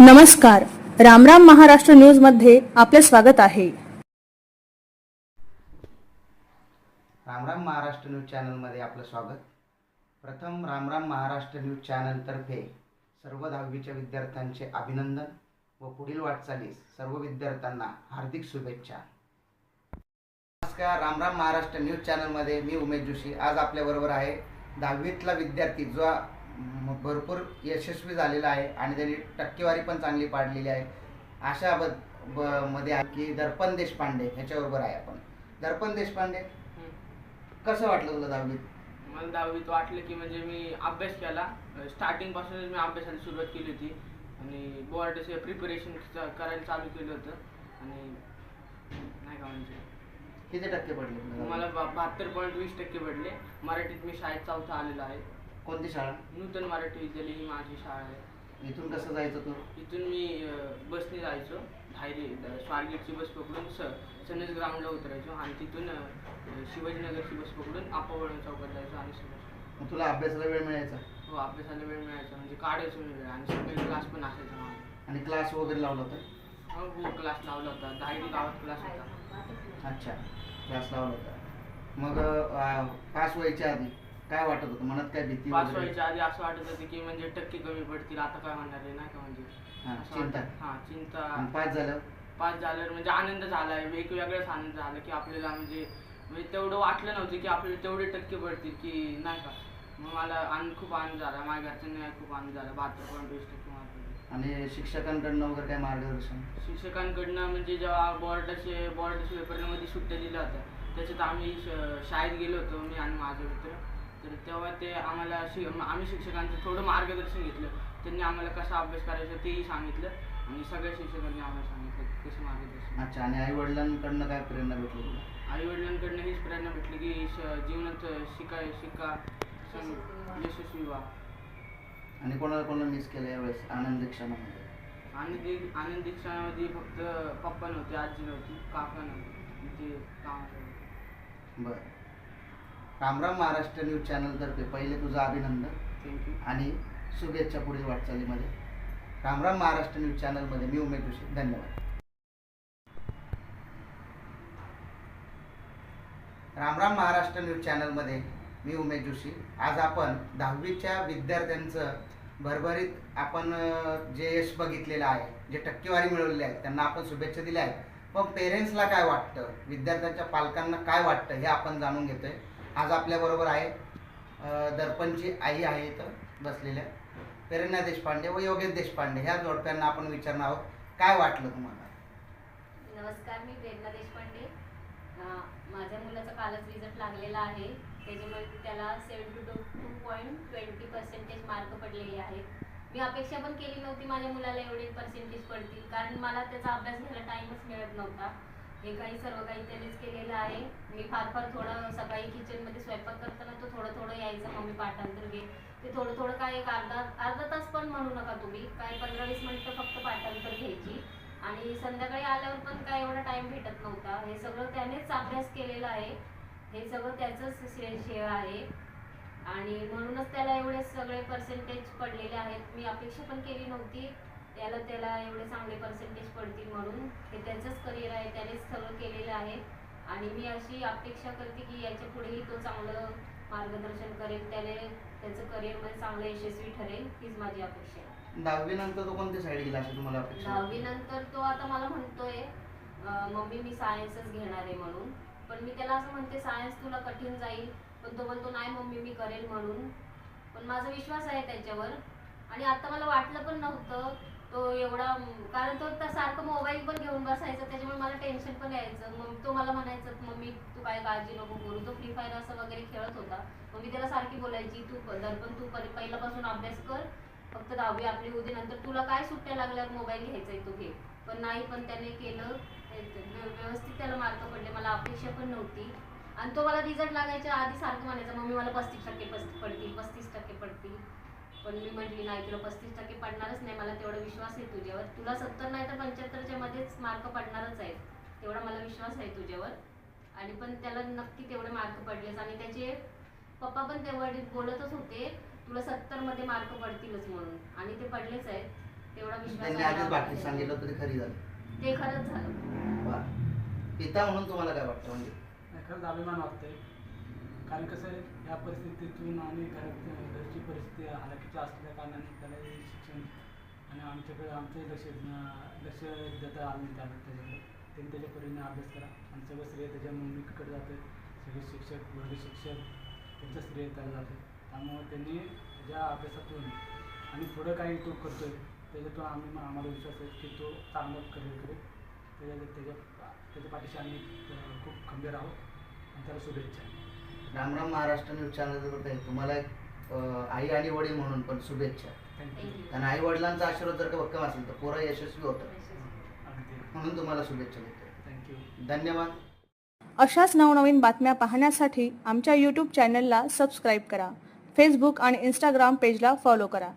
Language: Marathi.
नमस्कार. रामराम महाराष्ट्र न्यूजमध्ये आपले स्वागत आहे. रामराम महाराष्ट्र न्यूज चॅनलमध्ये आपलं स्वागत. प्रथम रामराम महाराष्ट्र न्यूज चॅनलतर्फे सर्व दहावीच्या विद्यार्थ्यांचे अभिनंदन व पुढील वाटचालीस सर्व विद्यार्थ्यांना हार्दिक शुभेच्छा. नमस्कार. रामराम महाराष्ट्र न्यूज चॅनलमध्ये मी उमेश जोशी. आज आपल्याबरोबर आहे दहावीतला विद्यार्थी जो भरपूर यशस्वी झालेला आहे आणि त्यांनी टक्केवारी पण चांगली पाडलेली आहे. अशा ब ब- मध्ये आहे की दर्पण देशपांडे ह्याच्याबरोबर आहे आपण. दर्पण देशपांडे कसं वाटलं तुला दहावीत? मला दहावीत वाटलं की म्हणजे मी अभ्यास केला. स्टार्टिंग पासूनच मी अभ्यासाला सुरुवात केली होती. आणि बोर्डाचे प्रिपरेशन करायला चालू केलं होतं. आणि नाही का म्हणजे? किती टक्के पडले तुला? मला बहात्तर पॉईंट वीस टक्के पडले. मराठीत मी शाळेत चौथा आलेला आहे. कोणती शाळा? नूतन मराठी विद्यालय ही माझी शाळा आहे. इथून कसं जायचं तू? इथून मी अं, बसने जायचो. धायरी स्वारगेटची बस पकडून स सनस ग्राउंडला उतरायचो आणि तिथून अं, शिवाजीनगरची बस पकडून आपावळण चौकात जायचो आणि समज मग तुला अभ्यासाला वेळ मिळायचा? हो अभ्यासाला वेळ मिळायचा. म्हणजे काढायचो मी वेळ आणि सकाळी क्लास पण असायचा माझा. आणि क्लास वगैरे लावला होता? हो हो क्लास लावला होता. दहावी गावात क्लास होता. अच्छा क्लास लावला होता. मग पास व्हायच्या आधी? काय वाटत होतं? मनात काय भीती पास वगैरे? व्हायच्या आधी असं वाटत होतं की म्हणजे टक्के कमी पडतील. आता काय म्हणणार आहे? नाही का म्हणजे? हा, असं चिंता. वाटत- हा चिंता. पास झालं? पास झाल्यावर म्हणजे आनंद झाला आहे वेगवेगळाच आनंद झाला की आपल्याला म्हणजे म्हणजे तेवढं वाटलं नव्हतं की आपल्याला तेवढे टक्के पडतील की नाही का? मग मला आनंद खूप आनंद झाला. माझ्या घरच्यांना खूप आनंद झाला. बहात्तर पॉईंट वीस टक्के. आणि शिक्षकांकडनं वगैरे काय मार्गदर्शन? शिक्षकांकडनं म्हणजे जेव्हा बोर्डाचे बोर्डाच्या पेपरमध्ये सुट्ट्या दिल्या होत्या त्याच्यात आम्ही श- शाळेत गेलो होतो मी आणि माझे मित्र. तर तेव्हा ते आम्हाला शि आम्ही शिक्षकांचं थोडं मार्गदर्शन घेतलं. त्यांनी आम्हाला कसा अभ्यास करायचा तेही सांगितलं. आणि सगळ्या शिक्षकांनी आम्हाला सांगितलं कसं मार्गदर्शन. अच्छा आणि आई वडिलांकडनं काय प्रेरणा भेटली तुला? आई वडिलांकडनं हीच प्रेरणा भेटली की श जीवनात शिकाय शिका सं- यशस्वी व्हा. आणि कोणाला कोणाला मिस केलं यावेळेस? आनंद क्षणामध्ये. आनंदी आनंदी क्षणामध्ये फक्त पप्पा नव्हते आजी नव्हती काका नव्हते. ते होते. बरं. रामराम महाराष्ट्र न्यूज चॅनलतर्फे पहिले तुझं अभिनंदन थँक्यू आणि शुभेच्छा पुढील वाटचालीमध्ये. रामराम महाराष्ट्र न्यूज चॅनलमध्ये मी उमेश जोशी. धन्यवाद. रामराम महाराष्ट्र न्यूज चॅनलमध्ये मी उमेश जोशी. आज आपण दहावीच्या विद्यार्थ्यांचं भरभरीत आपण जे यश बघितलेलं आहे जे टक्केवारी मिळवलेली आहे त्यांना आपण शुभेच्छा दिल्या आहेत. पण पेरेंट्सला काय वाटतं? विद्यार्थ्यांच्या पालकांना काय वाटतं? हे आपण जाणून घेतोय. आज आपल्याबरोबर आहे दर्पणची आई आहे इथं बसलेल्या. प्रेरणा देशपांडे व योगेश देशपांडे. ह्या जोडप्यांना आपण विचारणार आहोत काय वाटलं तुम्हाला? नमस्कार मी प्रेरणा देशपांडे. माझ्या मुलाचा कालच रिझल्ट लागलेला आहे. त्याच्यामुळे त्याला seventy two two point twenty percentage mark पडलेले आहेत मी अपेक्षा पण केली नव्हती माझ्या मुलाला एवढे पर्सेंटेज पडतील. कारण मला त्याचा अभ्यास घ्यायला टाईमच मिळत नव्हता. हे काही सर्व काही त्यानेच केलेलं आहे. मी फार फार थोडं सकाळी किचनमध्ये स्वयंपाक करताना तो थोडं थोडं यायचं. मम्मी पाठांतर घे. ते थोडं थोडं काय एक अर्धा अर्धा तास पण म्हणू नका तुम्ही. काय पंधरा वीस मिनटं फक्त पाठांतर घ्यायची. आणि संध्याकाळी आल्यावर पण काय एवढा टाइम भेटत नव्हता. हे सगळं त्यानेच अभ्यास केलेला आहे. हे सगळं त्याचंच श्रेय आहे. आणि म्हणूनच त्याला एवढे सगळे पर्सेंटेज पडलेले आहेत. मी अपेक्षा पण केली नव्हती. त्याला त्याला एवढे चांगले पर्सेंटेज पडतील म्हणून हे त्याचंच करिअर आहे त्यानेच सगळं केलेलं आहे. आणि मी अशी अपेक्षा करते की याच्या पुढेही तो चांगलं मार्गदर्शन करेल त्याने त्याचं करिअरमध्ये चांगलं यशस्वी ठरेल हीच माझी अपेक्षा आहे. दहावी नंतर तो कोणत्या साईड गेला अशी तुम्हाला अपेक्षा? दहावी नंतर तो आता मला म्हणतोय मम्मी मी सायन्सच घेणार आहे म्हणून. पण मी त्याला असं म्हणते सायन्स तुला कठीण जाईल पण तो बोलतो नाही मम्मी मी करेल म्हणून. पण माझा विश्वास आहे त्याच्यावर. आणि आता मला वाटलं पण नव्हतं तो एवढा कारण तो सारखं मोबाईल पण घेऊन बसायचा त्याच्यामुळे मला टेन्शन पण यायचं. मग तो मला म्हणायचं मम्मी तू काय काळजी नको करू. तो फ्री फायर असं वगैरे खेळत होता. मग मी त्याला सारखी बोलायची तू दर्पण तू पहिल्यापासून अभ्यास कर. फक्त दहावी आपली होती नंतर तुला काय सुट्ट्या लागल्यावर मोबाईल घ्यायचा तू घे. पण नाही पण त्याने केलं. व्यवस्थित त्याला मार्क पडले. मला अपेक्षा पण नव्हती. आणि तो मला रिझल्ट लागायच्या आधी सारखं म्हणायचा मम्मी मला पस्तीस टक्के पस्तीस पण मी म्हटली नाही तुला पस्तीस टक्के पडणारच नाही मला तेवढा विश्वास आहे तुझ्यावर. तुला सत्तर नाही तर पंच्याहत्तरच्या मध्येच मार्क पडणारच आहेत. तेवढा मला विश्वास आहे तुझ्यावर. आणि पण त्याला नक्की तेवढे मार्क पडलेच. आणि त्याचे पप्पा पण तेवढे बोलतच होते तुला सत्तरमध्ये मार्क पडतीलच म्हणून. आणि ते पडलेच आहेत. तेवढा विश्वास. सांगितलं होतं ते खरी झालं. ते खरंच झालं. पिता म्हणून तुम्हाला काय वाटतं म्हणजे? खरंच अभिमान वाटतोय. कारण कसं आहे या परिस्थितीतून आणि घर घरची परिस्थिती हालाकीची असल्या कारणाने त्याला हे शिक्षण आणि आमच्याकडे आमचंही लक्ष लक्ष देता आलं नाही त्याला त्याच्याकडे त्यांनी त्याच्या परीने अभ्यास करा. आणि सगळं स्त्रिया त्याच्या मम्मीकडे जाते सगळे शिक्षक वर्ग शिक्षक त्यांचं स्त्रिय त्याला जाते त्यामुळं त्यांनी त्याच्या अभ्यासातून आणि पुढं काही तो करतो आहे त्याच्यातून आम्ही आम्हाला विश्वास आहे की तो चांगलं करेल करेल. त्याच्या त्याच्या त्याच्या पाठीशी आम्ही खूप खंबीर आहोत. आणि त्याला शुभेच्छा. रामराम महाराष्ट्र न्यूज चॅनल तुम्हाला एक आई आणि वडील म्हणून पण शुभेच्छा. आणि आई वडिलांचा आशीर्वाद जर का भक्कम असेल तर पोरं यशस्वी होतं म्हणून तुम्हाला शुभेच्छा देतो. थँक्यू धन्यवाद. अशाच नवनवीन बातम्या पाहण्यासाठी आमच्या यूट्यूब चॅनलला सबस्क्राईब करा. फेसबुक आणि इंस्टाग्राम पेजला फॉलो करा.